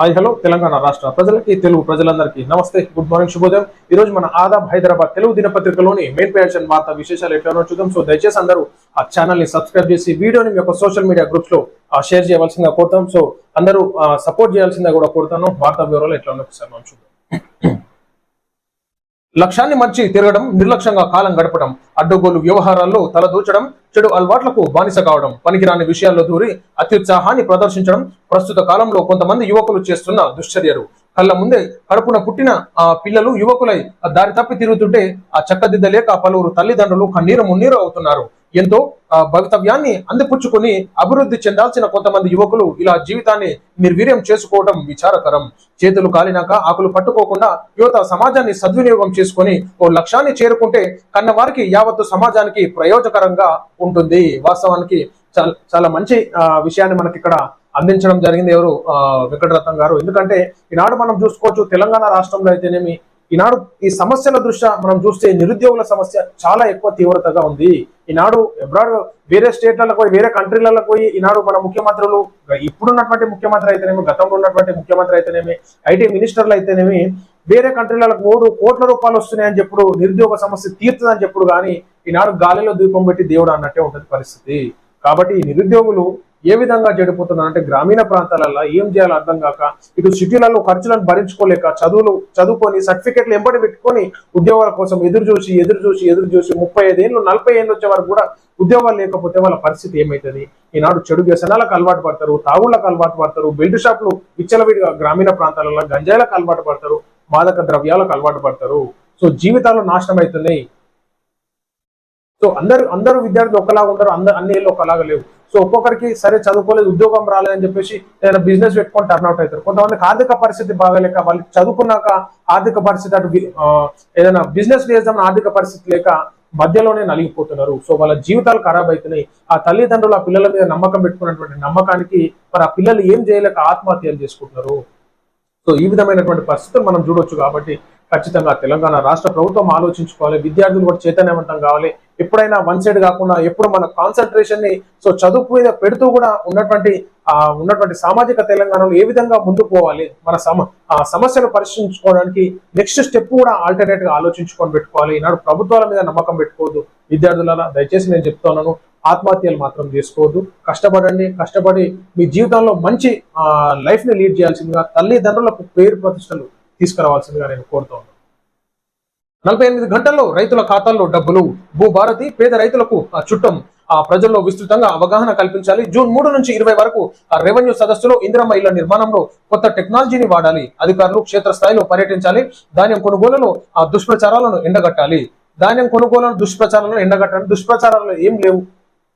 Hi hello Telangana రాష్ట్ర ప్రజలకి తెలుగు ప్రజలందరికీ నమస్తే గుడ్ మార్నింగ్ శుభోదయం. ఈ రోజు మన ఆదాబ్ హైదరాబాద్ తెలుగు దినపత్రికలోని మెయిన్ పేజ్ వార్త విశేషాలు ఎట్లనో చూద్దాం. సో దయచేసి అందరూ ఆ ఛానల్ని సబ్స్క్రైబ్ చేసి వీడియోని మీ యొక్క సోషల్ మీడియా గ్రూప్స్లో షేర్ చేయవలసిందిగా కోరుతాం. సో అందరూ సపోర్ట్ చేయాల్సిందిగా కూడా కోరుతాను. వార్తా వివరాలు ఎట్లా ఒకసారి మనం చూద్దాం. లక్ష్యాన్ని మర్చి తిరగడం నిర్లక్ష్యంగా కాలం గడపడం అడ్డగోలు వ్యవహారాల్లో తలదూచడం చెడు అలవాట్లకు బానిస కావడం పనికిరాని విషయాల్లో దూరి అత్యుత్సాహాన్ని ప్రదర్శించడం ప్రస్తుత కాలంలో కొంతమంది యువకులు చేస్తున్న దుశ్చర్యలు. కళ్ళ ముందే కడుపున పుట్టిన ఆ పిల్లలు యువకులై ఆ దారి తప్పి తిరుగుతుంటే ఆ చక్కదిద్దలేక పలువురు తల్లిదండ్రులు కన్నీరు మున్నీరు అవుతున్నారు. ఎంతో భవితవ్యాన్ని అందిపుచ్చుకుని అభివృద్ధి చెందాల్సిన కొంతమంది యువకులు ఇలా జీవితాన్ని నిర్వీర్యం చేసుకోవడం విచారకరం. చేతులు కాలినాక ఆకులు పట్టుకోకుండా యువత సమాజాన్ని సద్వినియోగం చేసుకొని ఓ లక్ష్యాన్ని చేరుకుంటే కన్నవారికి యావత్తు సమాజానికి ప్రయోజకరంగా ఉంటుంది. వాస్తవానికి చాలా చాలా మంచి విషయాన్ని మనకి ఇక్కడ అందించడం జరిగింది ఎవరు? వెంకటరత్నం గారు. ఎందుకంటే ఈనాడు మనం చూసుకోవచ్చు తెలంగాణ రాష్ట్రంలో అయితేనేమి ఈనాడు ఈ సమస్యల దృష్ట్యా మనం చూస్తే నిరుద్యోగుల సమస్య చాలా ఎక్కువ తీవ్రతగా ఉంది. ఈనాడు అబ్రాడ్ వేరే స్టేట్లలో పోయి వేరే కంట్రీలలో పోయి ఈనాడు మన ముఖ్యమంత్రులు ఇప్పుడున్నటువంటి ముఖ్యమంత్రి అయితేనేమి గతంలో ఉన్నటువంటి ముఖ్యమంత్రి అయితేనేమి ఐటీ మినిస్టర్లు అయితేనేమి వేరే కంట్రీలకు మూడు కోట్ల రూపాయలు వస్తున్నాయని చెప్పుడు నిరుద్యోగ సమస్య తీర్చదని చెప్పుడు కానీ ఈనాడు గాలిలో దీపం పెట్టి దేవుడు అన్నట్టే ఉంటుంది పరిస్థితి. కాబట్టి ఈ నిరుద్యోగులు ఏ విధంగా చెడిపోతున్నారు అంటే గ్రామీణ ప్రాంతాలలో ఏం చేయాలో అర్థం కాక ఇటు సిటీలలో ఖర్చులను భరించుకోలేక చదువులు చదువుకొని సర్టిఫికెట్లు ఎంబడి పెట్టుకొని ఉద్యోగాల కోసం ఎదురు చూసి ఎదురు చూసి ఎదురు చూసి ముప్పై ఐదేళ్ళు నలభై ఏళ్ళు వచ్చే వరకు కూడా ఉద్యోగాలు లేకపోతే వాళ్ళ పరిస్థితి ఏమవుతుంది ఈనాడు చెడు వ్యసనాలకు అలవాటు పడతారు తాగుళ్ళకు అలవాటు పడతారు బెల్ట్ షాప్లు విచ్చలవిడిగా గ్రామీణ ప్రాంతాలలో గంజాయిలకు అలవాటు పడతారు మాదక ద్రవ్యాలకు అలవాటు పడతారు. సో జీవితాలు నాశనం అవుతున్నాయి. సో అందరు అందరూ విద్యార్థులు ఒకలాగా ఉంటారు అందరు అన్ని ఏళ్ళు ఒకలాగా లేవు. సో ఒక్కొక్కరికి సరే చదువుకోలేదు ఉద్యోగం రాలేదని చెప్పేసి ఏదైనా బిజినెస్ పెట్టుకొని టర్న్అవుట్ అవుతారు. కొంతమందికి ఆర్థిక పరిస్థితి బాగాలేక వాళ్ళు చదువుకున్నాక ఆర్థిక పరిస్థితి అటు ఏదైనా బిజినెస్ చేద్దామని ఆర్థిక పరిస్థితి లేక మధ్యలోనే నలిగిపోతున్నారు. సో వాళ్ళ జీవితాలు ఖరాబ్ అవుతున్నాయి. ఆ తల్లిదండ్రులు ఆ పిల్లల మీద నమ్మకం పెట్టుకున్నటువంటి నమ్మకానికి మరి ఆ పిల్లలు ఏం చేయలేక ఆత్మహత్యలు చేసుకుంటున్నారు. సో ఈ విధమైనటువంటి పరిస్థితులు మనం చూడొచ్చు కాబట్టి ఖచ్చితంగా తెలంగాణ రాష్ట్ర ప్రభుత్వం ఆలోచించుకోవాలి విద్యార్థులు కూడా చైతన్యవంతం కావాలి. ఎప్పుడైనా వన్ సైడ్ కాకుండా ఎప్పుడు మన కాన్సన్ట్రేషన్ని సో చదువు మీద పెడుతూ కూడా ఉన్నటువంటి ఆ ఉన్నటువంటి సామాజిక తెలంగాణలో ఏ విధంగా ముందుకు పోవాలి మన సమ ఆ సమస్యను పరిష్కరించుకోవడానికి నెక్స్ట్ స్టెప్ కూడా ఆల్టర్నేట్గా ఆలోచించుకొని పెట్టుకోవాలి. ఈనాడు ప్రభుత్వాల మీద నమ్మకం పెట్టుకోవద్దు. విద్యార్థుల దయచేసి నేను చెప్తున్నాను ఆత్మహత్యలు మాత్రం చేసుకోవద్దు. కష్టపడండి కష్టపడి మీ జీవితంలో మంచి ఆ లైఫ్ని లీడ్ చేయాల్సిందిగా తల్లిదండ్రులకు పేరు ప్రతిష్టలు తీసుకురావాల్సిందిగా నేను కోరుతున్నాను నలభై ఎనిమిది గంటల్లో రైతుల ఖాతాల్లో డబ్బులు. భూభారతి పేద రైతులకు ఆ చుట్టం ఆ ప్రజల్లో విస్తృతంగా అవగాహన కల్పించాలి. జూన్ మూడు నుంచి ఇరవై వరకు ఆ రెవెన్యూ సదస్సులో ఇందిరమ్మ ఇళ్ళ నిర్మాణంలో కొత్త టెక్నాలజీని వాడాలి. అధికారులు క్షేత్రస్థాయిలో పర్యటించాలి. ధాన్యం కొనుగోలులో ఆ దుష్ప్రచారాలను ఎండగట్టాలి. ధాన్యం కొనుగోలను దుష్ప్రచారాలను ఎండగట్టాలి. దుష్ప్రచారాలు ఏం లేవు?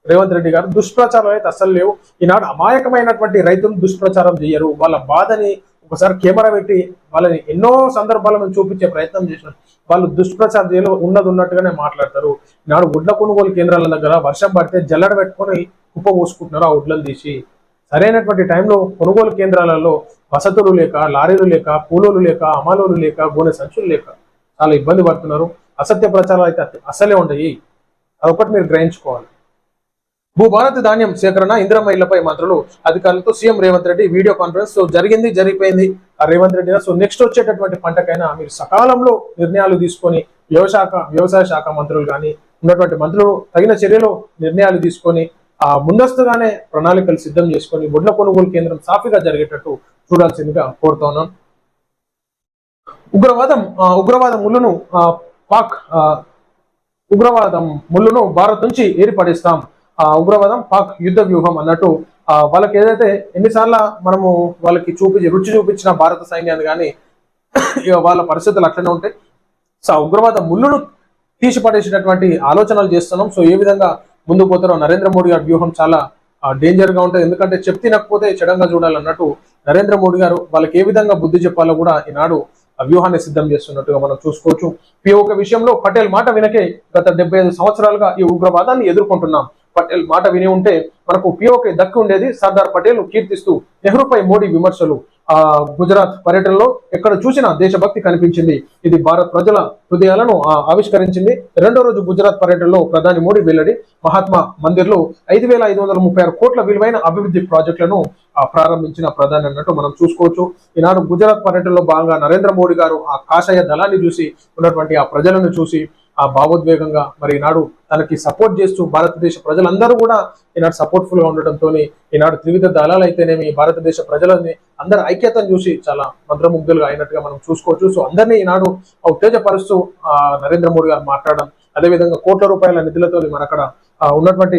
రేవంత్ రెడ్డి గారు దుష్ప్రచారాలు అయితే అస్సలు లేవు. ఈనాడు అమాయకమైనటువంటి రైతులు దుష్ప్రచారం చేయరు వాళ్ళ బాధని ఒకసారి కెమెరా పెట్టి వాళ్ళని ఎన్నో సందర్భాలను చూపించే ప్రయత్నం చేసినారు. వాళ్ళు దుష్ప్రచారం చేయలో ఉన్నది ఉన్నట్టుగానే మాట్లాడతారు. నాడు గుడ్ల కొనుగోలు కేంద్రాల దగ్గర వర్షం పడితే జల్లడ పెట్టుకొని కుప్ప పోసుకుంటున్నారు ఆ వడ్లను తీసి. సరైనటువంటి టైంలో కొనుగోలు కేంద్రాలలో వసతులు లేక లారీలు లేక కూలోలు లేక అమలులు లేక గోనె సంచులు లేక చాలా ఇబ్బంది పడుతున్నారు. అసత్య ప్రచారాలు అయితే అసలే ఉండయి. అదొకటి మీరు గ్రహించుకోవాలి. భూభారతి ధాన్యం సేకరణ ఇందిరమ్మ ఇళ్ళపై మంత్రులు అధికారులతో CM Revanth Reddy video conference so జరిగింది జరిగిపోయింది. రేవంత్ రెడ్డి సో నెక్స్ట్ వచ్చేటటువంటి పంటకైనా మీరు సకాలంలో నిర్ణయాలు తీసుకొని వ్యవసాయ వ్యవసాయ శాఖ మంత్రులు కానీ ఉన్నటువంటి మంత్రులు తగిన చర్యలు నిర్ణయాలు తీసుకొని ఆ ముందస్తుగానే ప్రణాళికలు సిద్ధం చేసుకొని వడ్ల కొనుగోలు కేంద్రం సాఫీగా జరిగేటట్టు చూడాల్సిందిగా కోరుతున్నాను ఉగ్రవాదం ఉగ్రవాదం ఉగ్రవాద పాక్ ఉగ్రవాదం ముళ్ళును భారత్ నుంచి ఏర్పడిస్తాం. ఉగ్రవాదం పాక్ యుద్ధ వ్యూహం అన్నట్టు వాళ్ళకి ఏదైతే ఎన్నిసార్లు మనము వాళ్ళకి చూపించి రుచి చూపించిన భారత సైన్యాన్ని కానీ ఇక వాళ్ళ పరిస్థితులు అట్లనే ఉంటాయి సో ఉగ్రవాద ముళ్ళును తీసిపడేసినటువంటి ఆలోచనలు చేస్తున్నాం. సో ఏ విధంగా ముందుకు పోతారో నరేంద్ర మోడీ గారి వ్యూహం చాలా డేంజర్గా ఉంటుంది. ఎందుకంటే చెప్తే తినకపోతే చెడంగా చూడాలన్నట్టు నరేంద్ర మోడీ గారు వాళ్ళకి ఏ విధంగా బుద్ధి చెప్పాలో కూడా ఈనాడు ఆ వ్యూహాన్ని సిద్ధం చేస్తున్నట్టుగా మనం చూసుకోవచ్చు. ఈ ఒక విషయంలో పటేల్ మాట వినకే గత డెబ్బై ఐదు సంవత్సరాలుగా ఈ ఉగ్రవాదాన్ని ఎదుర్కొంటున్నాం. పటేల్ మాట విని ఉంటే మనకు పిఓకే దక్కి ఉండేది సర్దార్ పటేల్ కీర్తిస్తూ నెహ్రూపై మోడీ విమర్శలు. ఆ గుజరాత్ పర్యటనలో ఎక్కడ చూసినా దేశభక్తి కనిపించింది. ఇది భారత్ ప్రజల హృదయాలను ఆవిష్కరించింది. రెండో రోజు గుజరాత్ పర్యటనలో ప్రధాని మోడీ వెల్లడి మహాత్మా మందిర్లో ఐదు వేల ఐదు వందల ముప్పై ఆరు కోట్ల విలువైన అభివృద్ధి ప్రాజెక్టులను ఆ, ప్రారంభించిన ప్రధాని అన్నట్టు మనం చూసుకోవచ్చు. ఈనాడు గుజరాత్ పర్యటనలో భాగంగా నరేంద్ర మోడీ గారు ఆ కాషాయ దళాన్ని చూసి ఉన్నటువంటి ఆ ప్రజలను చూసి ఆ భావోద్వేగంగా మరి ఈనాడు తనకి సపోర్ట్ చేస్తూ భారతదేశ ప్రజలందరూ కూడా ఈనాడు సపోర్ట్ఫుల్గా ఉండటంతో ఈనాడు త్రివిధ దళాలు అయితేనేమి భారతదేశ ప్రజలని అందరి ఐక్యతను చూసి చాలా మంత్రముగ్ధులుగా అయినట్టుగా మనం చూసుకోవచ్చు. సో అందరినీ ఈనాడు ఉత్తేజపరుస్తూ ఆ నరేంద్ర మోడీ గారు మాట్లాడడం అదేవిధంగా కోట్ల రూపాయల నిధులతో మన అక్కడ ఉన్నటువంటి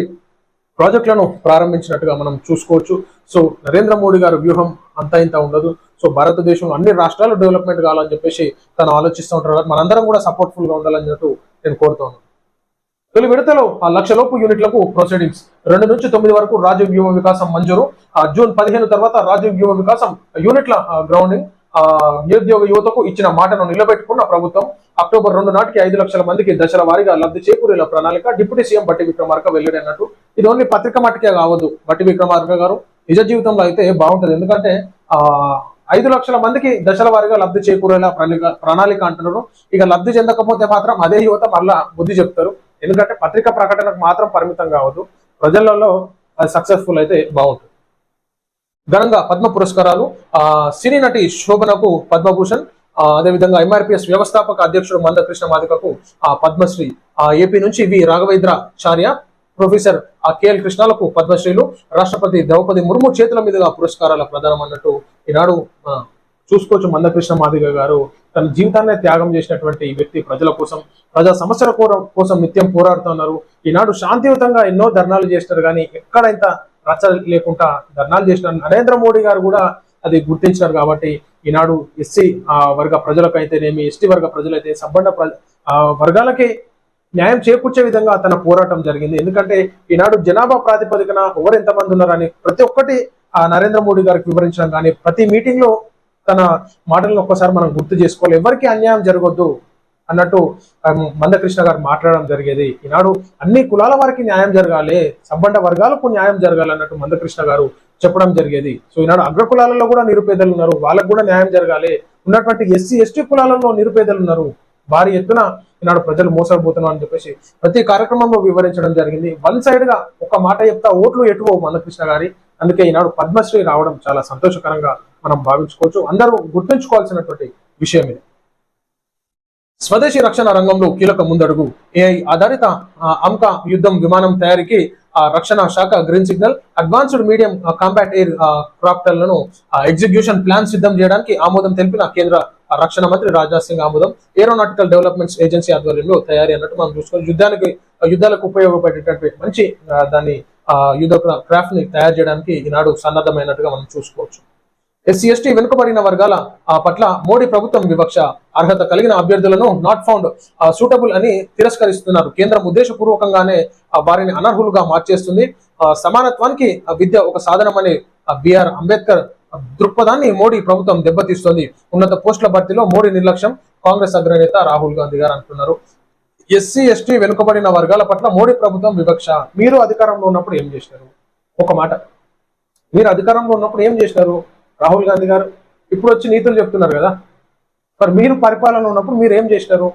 ప్రాజెక్టులను ప్రారంభించినట్టుగా మనం చూసుకోవచ్చు. సో నరేంద్ర మోడీ గారి వ్యూహం అంత ఇంత ఉండదు. సో భారతదేశంలో అన్ని రాష్ట్రాలు డెవలప్మెంట్ కావాలని చెప్పేసి తను ఆలోచిస్తూ ఉంటారు. మనందరం కూడా సపోర్ట్ఫుల్గా ఉండాలని చెప్పి నేను కోరుతాను తొలి విడతలో ఆ లక్షలోపు యూనిట్లకు ప్రొసీడింగ్స్. రెండు నుంచి తొమ్మిది వరకు రాజీవ్ వ్యూహ వికాసం మంజూరు. ఆ జూన్ పదిహేను తర్వాత రాజీవ్ వ్యూహ వికాసం యూనిట్ల గ్రౌండింగ్. ఆ నిరుద్యోగ యువతకు ఇచ్చిన మాటను నిలబెట్టుకున్న ప్రభుత్వం అక్టోబర్ రెండు నాటికి ఐదు లక్షల మందికి దశల వారీగా లబ్ధి చేకూరేలా ప్రణాళిక డిప్యూటీ సీఎం బట్టి విక్రమార్క వెల్లడి అన్నట్టు ఇది ఓన్లీ పత్రిక మట్టుకే కావద్దు. బట్టి విక్రమార్క గారు నిజ జీవితంలో అయితే బాగుంటది. ఎందుకంటే ఆ ఐదు లక్షల మందికి దశల వారీగా లబ్ధి చేకూరేలా ప్రణాళిక ప్రణాళిక అంటున్నారు. ఇక లబ్ధి చెందకపోతే మాత్రం అదే యువత మళ్ళా బుద్ధి చెప్తారు. ఎందుకంటే పత్రిక ప్రకటనకు మాత్రం పరిమితం కావద్దు. ప్రజలలో అది సక్సెస్ఫుల్ అయితే బాగుంటుంది. ఘనంగా పద్మ పురస్కారాలు ఆ సినీ నటి శోభనకు పద్మభూషణ్ అదేవిధంగా ఎంఆర్పిఎస్ వ్యవస్థాపక అధ్యక్షుడు మందకృష్ణ మాదికకు ఆ పద్మశ్రీ ఆ ఏపీ నుంచి వి రాఘవేంద్రాచార్య ప్రొఫెసర్ ఆ కేఎల్ కృష్ణాలకు పద్మశ్రీలు రాష్ట్రపతి ద్రౌపది ముర్ము చేతుల మీదుగా పురస్కారాల ప్రదానం అన్నట్టు ఈనాడు చూసుకోవచ్చు మందకృష్ణ మాదిగ గారు. తన జీవితాన్ని త్యాగం చేసినటువంటి వ్యక్తి ప్రజల కోసం ప్రజా సమస్యల కోసం నిత్యం పోరాడుతున్నారు ఈనాడు శాంతియుతంగా ఎన్నో ధర్నాలు చేస్తారు కానీ ఎక్కడ ఇంత రచ్చ లేకుండా ధర్నాలు చేసినారు. నరేంద్ర మోడీ గారు కూడా అది గుర్తించారు కాబట్టి ఈనాడు ఎస్సీ వర్గ ప్రజలకైతేనేమి ఎస్టీ వర్గ ప్రజలైతే సంబంధ ప్ర వర్గాలకి న్యాయం చేకూర్చే విధంగా తన పోరాటం జరిగింది. ఎందుకంటే ఈనాడు జనాభా ప్రాతిపదికన ఎవరు ఎంతమంది ఉన్నారని ప్రతి ఒక్కటి ఆ నరేంద్ర మోడీ గారికి వివరించడం కానీ ప్రతి మీటింగ్లో తన మాటలను ఒక్కసారి మనం గుర్తు చేసుకోవాలి. ఎవరికి అన్యాయం జరగొద్దు అన్నట్టు మందకృష్ణ గారు మాట్లాడడం జరిగేది. ఈనాడు అన్ని కులాల వారికి న్యాయం జరగాలి సంబంధ వర్గాలకు న్యాయం జరగాలి అన్నట్టు మందకృష్ణ గారు చెప్పడం జరిగేది. సో ఈనాడు అగ్ర కులాలలో కూడా నిరుపేదలు ఉన్నారు వాళ్ళకు కూడా న్యాయం జరగాలి. ఉన్నటువంటి ఎస్సీ ఎస్టీ కులాలలో నిరుపేదలు ఉన్నారు. భారీ ఎత్తున ఈనాడు ప్రజలు మోసపోతున్నాం అని చెప్పేసి ప్రతి కార్యక్రమంలో వివరించడం జరిగింది. వన్ సైడ్గా ఒక మాట చెప్తా ఓట్లు ఎటువో మందకృష్ణ గారి. అందుకే ఈనాడు పద్మశ్రీ రావడం చాలా సంతోషకరంగా మనం భావించుకోవచ్చు. అందరూ గుర్తుంచుకోవాల్సినటువంటి విషయం ఇది. స్వదేశీ రక్షణ రంగంలో కీలక ముందడుగు ఏఐ ఆధారిత అమ్కా యుద్ధం విమానం తయారీకి ఆ, రక్షణ శాఖ green signal advanced medium compact air క్రాప్టర్లను execution plan సిద్ధం చేయడానికి ఆమోదం తెలిపిన కేంద్ర రక్షణ మంత్రి రాజ్నాథ్ సింగ్ ఆమోదం. ఏరోనాటికల్ డెవలప్మెంట్స్ ఏజెన్సీ ఆధ్వర్యంలో తయారీ అన్నట్టు మనం చూసుకోవాలి యుద్ధానికి యుద్ధాలకు ఉపయోగపడేటటువంటి మంచి దాన్ని యుద్ధ క్రాఫ్ట్ని తయారు చేయడానికి ఈనాడు సన్నద్ధమైనట్టుగా మనం చూసుకోవచ్చు. ఎస్సీ ఎస్టీ వెనుకబడిన వర్గాల పట్ల మోడీ ప్రభుత్వం వివక్ష అర్హత కలిగిన అభ్యర్థులను నాట్ ఫౌండ్ సూటబుల్ అని తిరస్కరిస్తున్నారు. కేంద్రం ఉద్దేశపూర్వకంగానే వారిని అనర్హులుగా మార్చేస్తుంది. సమానత్వానికి విద్య ఒక సాధనమని బిఆర్ అంబేద్కర్ దృక్పథాన్ని మోడీ ప్రభుత్వం దెబ్బతీస్తోంది. ఉన్నత పోస్టుల భర్తీలో మోడీ నిర్లక్ష్యం కాంగ్రెస్ అగ్రనేత రాహుల్ గాంధీ గారు అంటున్నారు. ఎస్సీ ఎస్టీ వెనుకబడిన వర్గాల పట్ల మోడీ ప్రభుత్వం వివక్ష. మీరు అధికారంలో ఉన్నప్పుడు ఏం చేసినారు ఒక మాట. మీరు అధికారంలో ఉన్నప్పుడు ఏం చేసినారు రాహుల్ గాంధీ గారు ఇప్పుడు వచ్చి నీతులు చెప్తున్నారు కదా. మరి మీరు పరిపాలన ఉన్నప్పుడు మీరు ఏం చేసినారు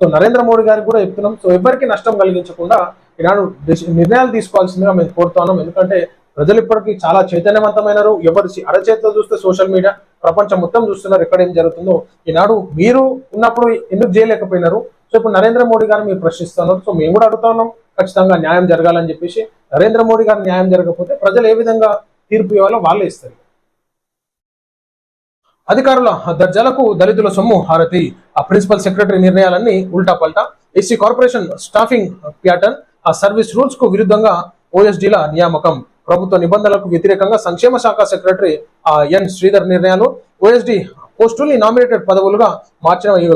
సో నరేంద్ర మోడీ గారికి కూడా చెప్తున్నాం. సో ఎవరికి నష్టం కలిగించకుండా ఈనాడు నిర్ణయాలు తీసుకోవాల్సిందిగా మేము కోరుతున్నాం. ఎందుకంటే ప్రజలు ఇప్పటికీ చాలా చైతన్యవంతమైనారు. ఎవరు చి- అరచేతిలో చూస్తే సోషల్ మీడియా ప్రపంచం మొత్తం చూస్తున్నారు ఎక్కడ ఏం జరుగుతుందో. ఈనాడు మీరు ఉన్నప్పుడు ఎందుకు చేయలేకపోయినారు? సో ఇప్పుడు నరేంద్ర మోడీ గారు మీరు ప్రశ్నిస్తున్నారు. సో మేము కూడా అడుగుతా ఉన్నాం. ఖచ్చితంగా న్యాయం జరగాలని చెప్పేసి నరేంద్ర మోడీ గారు న్యాయం జరగకపోతే ప్రజలు ఏ విధంగా తీర్పు ఇవ్వాలో వాళ్ళే ఇస్తారు. అధికారుల దర్జాలకు దళితుల సొమ్ము హారతి. ఆ ప్రిన్సిపల్ సెక్రటరీ నిర్ణయాలన్నీ ఉల్టా పల్టా. ఎస్సీ కార్పొరేషన్ స్టాఫింగ్ ప్యాటర్న్ ఆ సర్వీస్ రూల్స్కు విరుద్ధంగా ఓఎస్డీల నియామకం. ప్రభుత్వ నిబంధనలకు వ్యతిరేకంగా సంక్షేమ శాఖ సెక్రటరీ ఎన్. శ్రీధర్ నిర్ణయాలు. ఓఎస్డి పోస్టుల్ని నామినేటెడ్ పదవులుగా మార్చిన. ఇక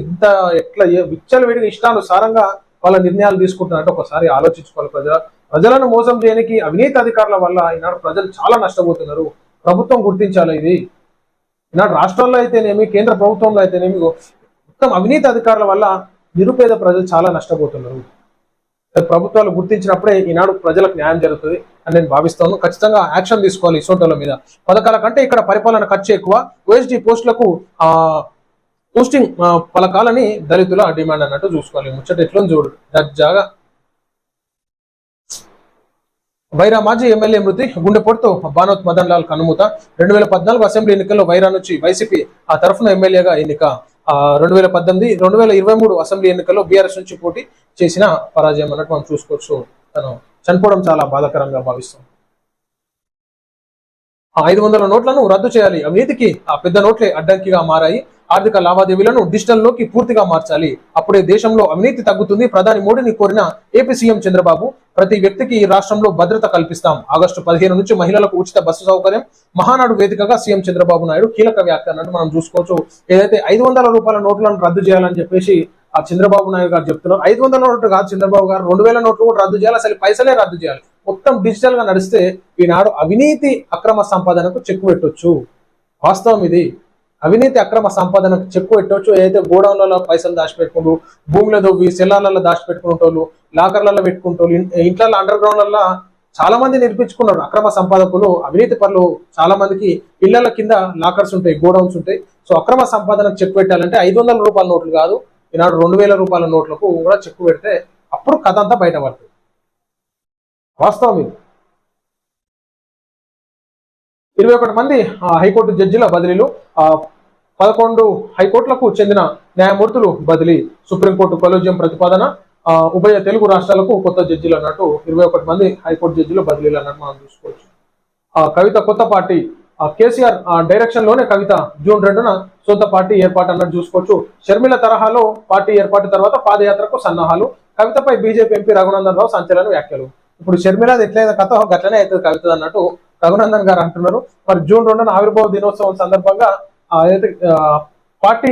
ఎంత ఎట్లా ఏ విచ్చలవిడిగా ఇష్టానుసారంగా వాళ్ళ నిర్ణయాలు తీసుకుంటున్నట్టు ఒకసారి ఆలోచించుకోవాలి ప్రజల ప్రజలను మోసం చేయడానికి అవినీతి అధికారుల వల్ల ఈనాడు ప్రజలు చాలా నష్టపోతున్నారు. ప్రభుత్వం గుర్తించాలి ఇది. ఈనాడు రాష్ట్రాల్లో అయితేనేమి కేంద్ర ప్రభుత్వంలో అయితేనేమి మొత్తం అవినీతి అధికారుల వల్ల నిరుపేద ప్రజలు చాలా నష్టపోతున్నారు. ప్రభుత్వాలు గుర్తించినప్పుడే ఈనాడు ప్రజలకు న్యాయం జరుగుతుంది అని నేను భావిస్తాను. ఖచ్చితంగా యాక్షన్ తీసుకోవాలి ఇసోటోల మీద. పథకాల కంటే ఇక్కడ పరిపాలన ఖర్చు ఎక్కువ. ఓఎస్డి పోస్టులకు ఆ పోస్టింగ్ పలకాలని దళితుల డిమాండ్ అన్నట్టు చూసుకోవాలి. ముచ్చట ఎట్లా చూడు. దర్జాగా. వైరా మాజీ ఎమ్మెల్యే మృతి గుండెపోటుతో భానోత్ మదన్ లాల్ కనుమూత. రెండు వేల పద్నాలుగు అసెంబ్లీ ఎన్నికల్లో వైరా నుంచి వైసీపీ ఆ తరఫున ఎమ్మెల్యేగా ఎన్నిక. రెండు వేల పద్దెనిమిది రెండు వేల ఇరవై మూడు అసెంబ్లీ ఎన్నికల్లో బీఆర్ఎస్ నుంచి పోటీ చేసిన పరాజయం అన్నట్టు మనం చూసుకోవచ్చు. తను చనిపోవడం చాలా బాధాకరంగా భావిస్తాం. ఆ ఐదు వందల నోట్లను రద్దు చేయాలి. అవినీతికి ఆ పెద్ద నోట్లే అడ్డంకిగా మారాయి. ఆర్థిక లావాదేవీలను డిజిటల్లోకి పూర్తిగా మార్చాలి. అప్పుడే దేశంలో అవినీతి తగ్గుతుంది. ప్రధాని మోడీని కోరిన ఏపీ సీఎం చంద్రబాబు ప్రతి వ్యక్తికి ఈ రాష్ట్రంలో భద్రత కల్పిస్తాం. ఆగస్టు పదిహేను నుంచి మహిళలకు ఉచిత బస్సు సౌకర్యం మహానాడు వేదికగా సీఎం చంద్రబాబు నాయుడు కీలక వ్యాఖ్య అన్నట్టు మనం చూసుకోవచ్చు. ఏదైతే ఐదు వందల రూపాయల నోట్లను రద్దు చేయాలని చెప్పేసి ఆ చంద్రబాబు నాయుడు గారు చెప్తున్నారు. ఐదు వందల నోట్లు కాదు చంద్రబాబు గారు రెండు వేల నోట్లు కూడా రద్దు చేయాలి. అసలు పైసలే రద్దు చేయాలి. మొత్తం డిజిటల్గా నడిస్తే ఈనాడు అవినీతి అక్రమ సంపాదనకు చెక్కు పెట్టొచ్చు. వాస్తవం ఇది. అవినీతి అక్రమ సంపాదనకు చెక్కు పెట్టవచ్చు ఏదైతే గోడౌన్లలో పైసలు దాచిపెట్టుకుంటూ భూమిలో దొవ్వి సెల్లార్లలో దాచిపెట్టుకుంటూ లాకర్లలో పెట్టుకుంటోళ్ళు ఇంట్లో అండర్ గ్రౌండ్లలో చాలా మంది నిర్మించుకున్నారు అక్రమ సంపాదకులు అవినీతి పనులు చాలా మందికి ఇళ్ళ కింద లాకర్స్ ఉంటాయి గోడౌన్స్ ఉంటాయి. సో అక్రమ సంపాదనకు చెక్ పెట్టాలంటే ఐదు వందల రూపాయల నోట్లు కాదు. ఈనాడు రెండు వేల రూపాయల నోట్లకు కూడా చెక్కు పెడితే అప్పుడు కథ అంతా బయటపడుతుంది. వాస్తవం ఇది. ఇరవై ఒకటి మంది హైకోర్టు జడ్జిల బదిలీలు ఆ, పదకొండు హైకోర్టులకు చెందిన న్యాయమూర్తులు బదిలీ సుప్రీంకోర్టు కొలోజియం ప్రతిపాదన ఆ, ఉభయ తెలుగు రాష్ట్రాలకు కొత్త జడ్జిలు అన్నట్టు ఇరవై ఒకటి మంది హైకోర్టు జడ్జిలు బదిలీలు అన్నట్టు మనం చూసుకోవచ్చు. ఆ, కవిత కొత్త పార్టీ ఆ, కేసీఆర్ డైరెక్షన్లోనే కవిత జూన్ రెండున సొంత పార్టీ ఏర్పాటు అన్నట్టు చూసుకోవచ్చు. షర్మిల తరహాలో పార్టీ ఏర్పాటు తర్వాత పాదయాత్రకు సన్నాహాలు కవితపై బీజేపీ ఎంపీ రఘునందన్ రావు సంచలన వ్యాఖ్యలు. ఇప్పుడు షర్మిలాది ఎట్లయితే కథ గట్లనే అవుతుంది కవిత అన్నట్టు రఘునందన్ గారు అంటున్నారు. మరి జూన్ రెండున ఆవిర్భావ దినోత్సవం సందర్భంగా ఏదైతే పార్టీ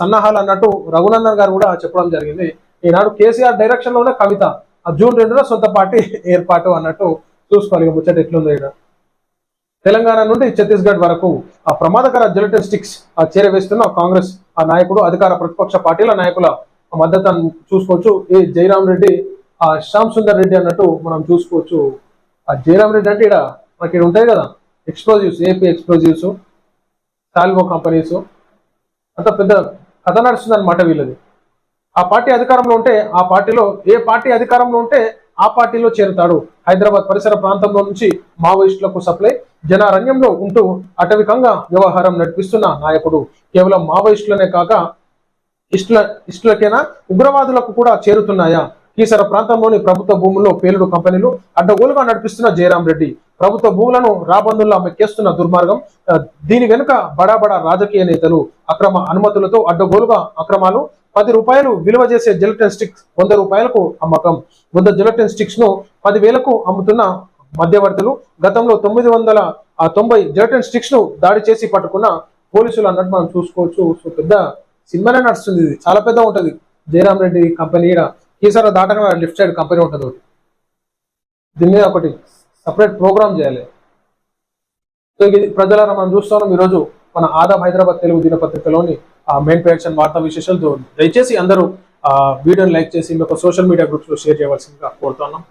సన్నాహాలు అన్నట్టు రఘునందన్ గారు కూడా చెప్పడం జరిగింది. ఈనాడు కేసీఆర్ డైరెక్షన్లోనే కవిత. ఆ జూన్ రెండున సొంత పార్టీ ఏర్పాటు అన్నట్టు చూసుకోవాలి. ముచ్చట ఎట్లుందో తెలంగాణ నుండి ఛత్తీస్గఢ్ వరకు ఆ ప్రమాదకర జెలటిన్ స్టిక్స్ చేరవేస్తున్న కాంగ్రెస్ ఆ నాయకుడు అధికార ప్రతిపక్ష పార్టీల నాయకుల మద్దతు చూసుకోవచ్చు. ఏ జైరాం రెడ్డి శ్యామ్ సుందర్ రెడ్డి అన్నట్టు మనం చూసుకోవచ్చు. ఆ జయరామ్ రెడ్డి అంటే ఇక్కడ మనకి ఇక్కడ ఉంటాయి కదా explosives AP explosives salvo companies అంత పెద్ద కథ నడుస్తుందన్నమాట వీళ్ళది. ఆ పార్టీ అధికారంలో ఉంటే ఆ పార్టీలో ఏ పార్టీ అధికారంలో ఉంటే ఆ పార్టీలో చేరుతాడు. హైదరాబాద్ పరిసర ప్రాంతంలో నుంచి మావోయిస్టులకు సప్లై జనారణ్యంలో ఉంటూ అటవికంగా వ్యవహారం నడిపిస్తున్న నాయకుడు. కేవలం మావోయిస్టులనే కాక ఇష్టుల ఇష్టులకేనా ఉగ్రవాదులకు కూడా చేరుతున్నాయా? కీసర ప్రాంతంలోని ప్రభుత్వ భూముల్లో పేలుడు కంపెనీలు అడ్డగోలుగా నడిపిస్తున్న జయరాం రెడ్డి. ప్రభుత్వ భూములను రాబందుల్లా మెక్కేస్తున్న దుర్మార్గం దీని వెనుక బడా బడా రాజకీయ నేతలు అక్రమ అనుమతులతో అడ్డగోలుగా అక్రమాలు పది రూపాయలు విలువ చేసే జెలటిన్ స్టిక్స్ వంద రూపాయలకు అమ్మకం. వంద జెలటిన్ స్టిక్స్ను పదివేలకు అమ్ముతున్న మధ్యవర్తులు గతంలో తొమ్మిది వందల తొంభై జెలటిన్ స్టిక్స్ను దాడి చేసి పట్టుకున్న పోలీసులు అన్నట్టు మనం చూసుకోవచ్చు. సో పెద్ద సినిమానే నడుస్తుంది ఇది. చాలా పెద్ద ఉంటుంది. జయరాం రెడ్డి కంపెనీ ఈసారి కీసర దాటగా లిఫ్ట్ సైడ్ కంపెనీ ఉంటుంది ఒకటి. దీని మీద ఒకటి సపరేట్ ప్రోగ్రామ్ చేయాలి. సో ఇది ప్రజలారా మనం చూస్తున్నాం ఈరోజు మన ఆదాబ్ హైదరాబాద్ తెలుగు దినపత్రికలోని మెయిన్ ప్రొడక్షన్ వార్తా విశేషాలతో దయచేసి అందరూ వీడియోని లైక్ చేసి మీ సోషల్ మీడియా గ్రూప్స్లో షేర్ చేయవలసిందిగా కోరుతున్నాం.